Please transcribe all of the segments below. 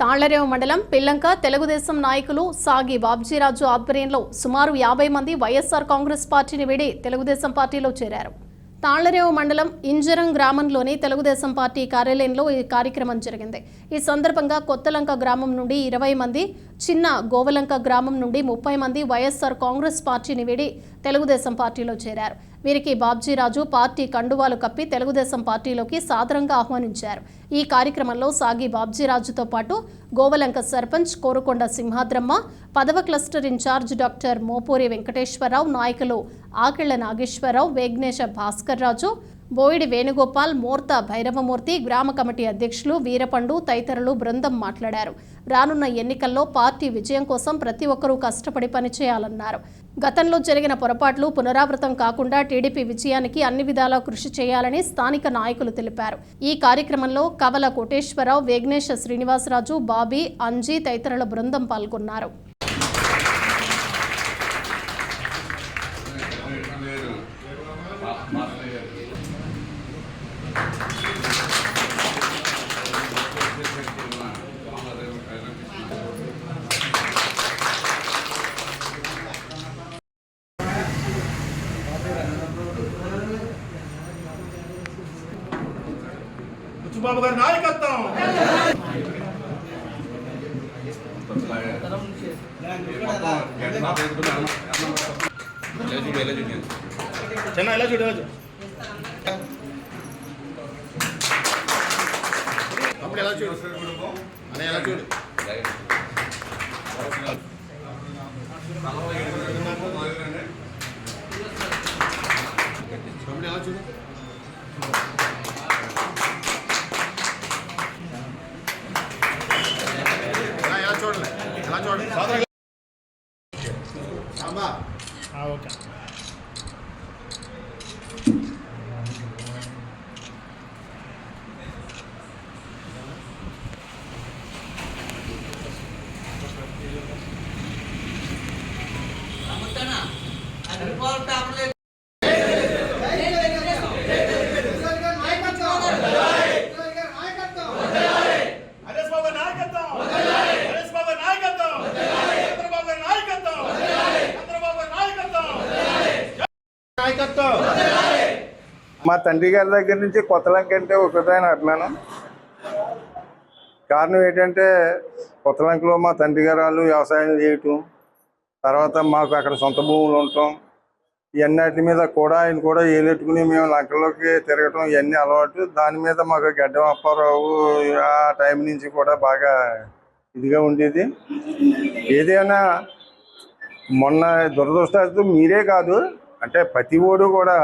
తాళ్ళరేవు మండలం పిల్లంక తెలుగుదేశం నాయకులు సాగి బాబ్జీరాజు ఆధ్వర్యంలో సుమారు యాభై మంది వైఎస్ఆర్ కాంగ్రెస్ పార్టీని వీడి తెలుగుదేశం పార్టీలో చేరారు. తాళ్ళరేవు మండలం ఇంజరం గ్రామంలోని తెలుగుదేశం పార్టీ కార్యాలయంలో ఈ కార్యక్రమం జరిగింది. ఈ సందర్భంగా కొత్తలంక గ్రామం నుండి ఇరవై మంది చిన్న గోవలంక గ్రామం నుండి ముప్పై మంది వైఎస్ఆర్ కాంగ్రెస్ పార్టీని వీడి తెలుగుదేశం పార్టీలో చేరారు. వీరికి బాబ్జీరాజు పార్టీ కండువాలు కప్పి తెలుగుదేశం పార్టీలోకి సాదరంగా ఆహ్వానించారు. ఈ కార్యక్రమంలో సాగి బాబ్జీరాజుతో పాటు గోవలంక సర్పంచ్ కోరుకొండ సింహాద్రమ్మ పదవ cluster incharge doctor Mopuri Venkateswara Rao నాయకులు ఆకిళ్ళ నాగేశ్వరరావు వేగ్నేశ భాస్కర్ రాజు బోయిడి వేణుగోపాల్ మూర్త భైరవమూర్తి గ్రామ కమిటీ అధ్యక్షులు వీరపండు తదితరులు బృందం మాట్లాడారు. రానున్న ఎన్నికల్లో పార్టీ విజయం కోసం ప్రతి ఒక్కరూ కష్టపడి పనిచేయాలన్నారు. గతంలో జరిగిన పొరపాట్లు పునరావృతం కాకుండా టీడీపీ విజయానికి అన్ని విధాలా కృషి చేయాలని స్థానిక నాయకులు తెలిపారు. ఈ కార్యక్రమంలో కవల కోటేశ్వరరావు వేగ్నేశ శ్రీనివాసరాజు బాబీ అంజీ తదితరుల బృందం పాల్గొన్నారు. బుచ్చుబాబు గారి నాయకత్వం చిన్న ఎలా చూడు ఎలా చూడు అప్పుడు ఎలా చూడు అన్న ఎలా చూడు అప్పుడు ఎలా చూడు ఓకే హరీష్ బాబు నాయకత్వం హరీష్ బాబు నాయకత్వం చంద్రబాబు గారి నాయకత్వం చంద్రబాబు గారి నాయకత్వం నాయకత్వం. మా తండ్రి గారి దగ్గర నుంచి కొత్తలంక అంటే ఒకటైన అభిమానం. కారణం ఏంటంటే కొత్తలంకలో మా తండ్రి గారు వాళ్ళు వ్యవసాయం చేయటం తర్వాత మాకు అక్కడ సొంత భూములు ఉండటం ఇవన్నిటి మీద కూడా ఆయన కూడా ఏలెట్టుకుని మేము లంకలోకి తిరగటం ఇవన్నీ అలవాటు. దాని మీద మాకు గడ్డం అప్పారావు ఆ టైం నుంచి కూడా బాగా ఇదిగా ఉండేది. ఏదైనా మొన్న దురదృష్టాలతో మీరే కాదు అంటే ప్రతి ఓడు కూడా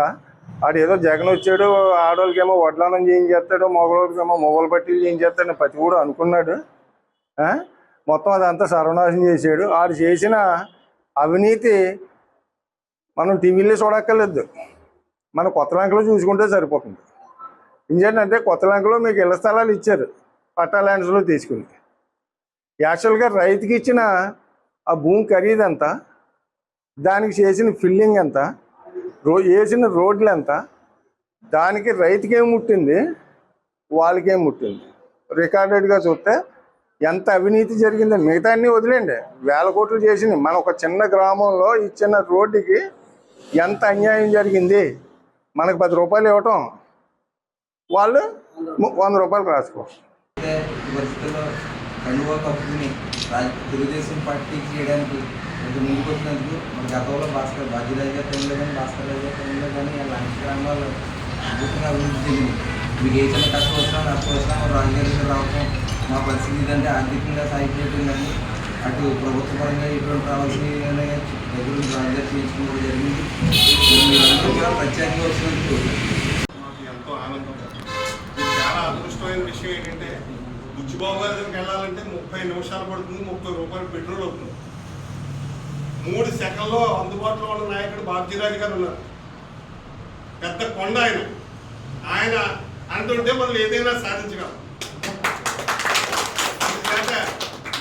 ఆడు ఏదో జగన్ వచ్చాడు ఆడవాళ్ళకేమో వడ్లానం చేయించేస్తాడు మగవాళ్ళకేమో మొగలు పట్టీలు చేయించేస్తాడు ప్రతి ఓడు అనుకున్నాడు. మొత్తం అదంతా సర్వనాశనం చేశాడు ఆడు చేసిన అవినీతి మనం టీవీలో చూడక్కర్లేదు. మనం కొత్త లంకలో చూసుకుంటే సరిపోతుంది. ఎందుకంటే కొత్త లంకలో మీకు ఇళ్ళ స్థలాలు ఇచ్చారు పట్టా ల్యాండ్స్లో తీసుకుని. యాక్చువల్గా రైతుకి ఇచ్చిన ఆ భూమి ఖరీదు ఎంత? దానికి చేసిన ఫిల్లింగ్ ఎంత? రో వేసిన రోడ్లు ఎంత దానికి రైతుకేం ముట్టింది? వాళ్ళకేం ముట్టింది? రికార్డెడ్గా చూస్తే ఎంత అవినీతి జరిగిందని మిగతా అన్ని వదిలేండి. వేల కోట్లు చేసింది. మన ఒక చిన్న గ్రామంలో ఈ చిన్న రోడ్డుకి ఎంత అన్యాయం జరిగింది? మనకు పది రూపాయలు ఇవ్వటం. వాళ్ళు వంద రూపాయలు రాసుకో పరిస్థితుల్లో కండువా తెలుగుదేశం పార్టీకి చేయడానికి కొంచెం ముందుకు వచ్చినందుకు మన గతంలో భాస్కర్ బాజీరాజు గారి టైంలో కానీ భాస్కర్ రాజు గారి టైంలో కానీ అలాంటి గ్రామాలు అద్భుతంగా అభివృద్ధి చెందింది. మీకు ఏ చిన్న కష్టం వచ్చినా నష్టం వచ్చినా మన రాజుగారి రావటం మా పరిస్థితి ఇదంటే ఆర్థికంగా సాగిపోయటం కానీ అటు ప్రభుత్వ పరంగా ఇటువంటి రావాల్సిన దగ్గర నుంచి రాజుగారు జరిగింది. మీరందరూ కూడా ప్రత్యేకంగా వచ్చినందుకు మాకు ఎంతో ఆనందం. చాలా అదృష్టమైన విషయం ఏంటంటే బుచ్చిబాబు గారి దగ్గరికి వెళ్ళాలంటే ముప్పై నిమిషాలు పడుతుంది ముప్పై రూపాయలు పెట్రోల్ అవుతుంది. మూడు సెకండ్లో అందుబాటులో ఉన్న నాయకుడు బాబ్జీరాజు గారు ఉన్నారు. పెద్ద కొండ ఆయన. ఆయన అంటుంటే మనం ఏదైనా సాధించగలం.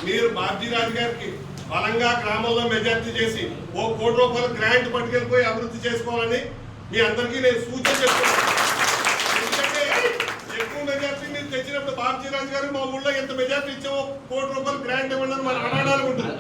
మీరు బాబ్జీరాజు గారికి బలంగా గ్రామంలో మెజార్టీ చేసి ఓ కోటి రూపాయల గ్రాంట్ పట్టుకెళ్ళిపోయి అభివృద్ధి చేసుకోవాలని మీ అందరికీ నేను సూచన చెప్తున్నాను. ఎందుకంటే ఎక్కువ మెజార్టీ మీరు తెచ్చినప్పుడు బాబ్జీరాజు రాజు గారు మా ఊళ్ళో ఎంత మెజార్టీ ఇచ్చామో కోటి రూపాయలు గ్రాంట్ ఇవ్వండి అని మనం అడగడానికి ఉంటుంది